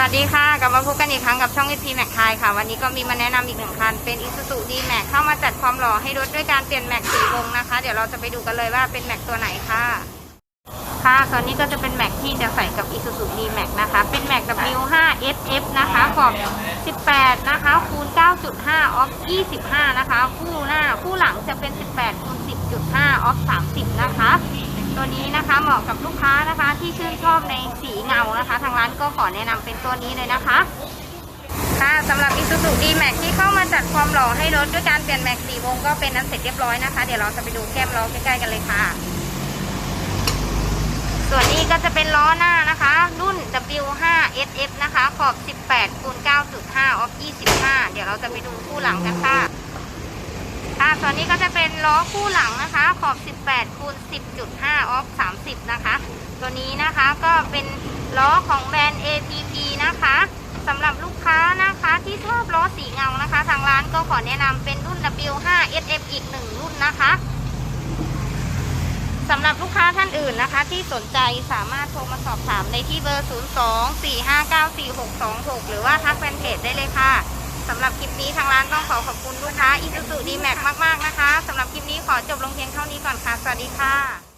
วัสดีค่ะ กลับมาพบกันอีกครั้งกับช่อง EP Mac ไทยค่ะ วันนี้ก็มีมาแนะนำอีกหนึ่งคัน เป็น Isuzu D-Max เข้ามาจัดความหล่อให้รถด้วยการเปลี่ยนแม็กสีวงนะคะ เดี๋ยวเราจะไปดูกันเลยว่าเป็นแม็กตัวไหนค่ะ ค่ะตอนนี้ก็จะเป็นแม็กที่จะใส่กับ Isuzu D-Max นะคะ เป็นแม็ก W5 SF นะคะขอบ 18 นะคะ คูณ 9.5 ออฟ 25 นะคะ คู่หน้า คู่หลังจะเป็น 18 คูณ 10.5 ออฟ 30 นะคะ ตัวนี้นะคะเหมาะกับลูกค้านะคะที่ชื่นชอบในสีเงานะคะ ทางร้านก็ขอแนะนำเป็นตัวนี้เลยนะคะค่ะสำหรับ Isuzu D-Max ที่เข้ามาจัดความหล่อให้รถด้วยการเปลี่ยนแม็กสีวงก็เป็นนั้นเสร็จเรียบร้อยนะคะ เดี๋ยวเราจะไปดูแก้มล้อใกล้ๆกันเลยค่ะ ส่วนนี้ก็จะเป็นล้อหน้านะคะ รุ่น W5 SF นะคะ ขอบ 18คูณ9.5ออฟ25 เดี๋ยวเราจะไปดูคู่หลังกันค่ะ ส่วนนี้ก็จะเป็นล้อคู่หลังนะคะ ขอบ 18คูณ10.5 ออฟ 30 นะคะ ตัวนี้นะคะก็เป็นล้อของแบรนด์ APP นะคะสำหรับลูกค้านะคะที่ชอบล้อสีเงานะคะ ทางร้านก็ขอแนะนำเป็นรุ่น W5 SF อีกหนึ่งรุ่นนะคะสำหรับลูกค้าท่านอื่นนะคะ ที่สนใจสามารถโทรมาสอบถามในที่เบอร์ 02 459 4626 หรือว่าทักแฟนเพจได้เลย สำหรับคลิปนี้ทางร้านต้องขอขอบคุณลูกค้าอิสุดีแมกมาก ๆ นะคะสำหรับคลิปนี้ขอจบลงเพียงเท่านี้ก่อนค่ะ สวัสดีค่ะ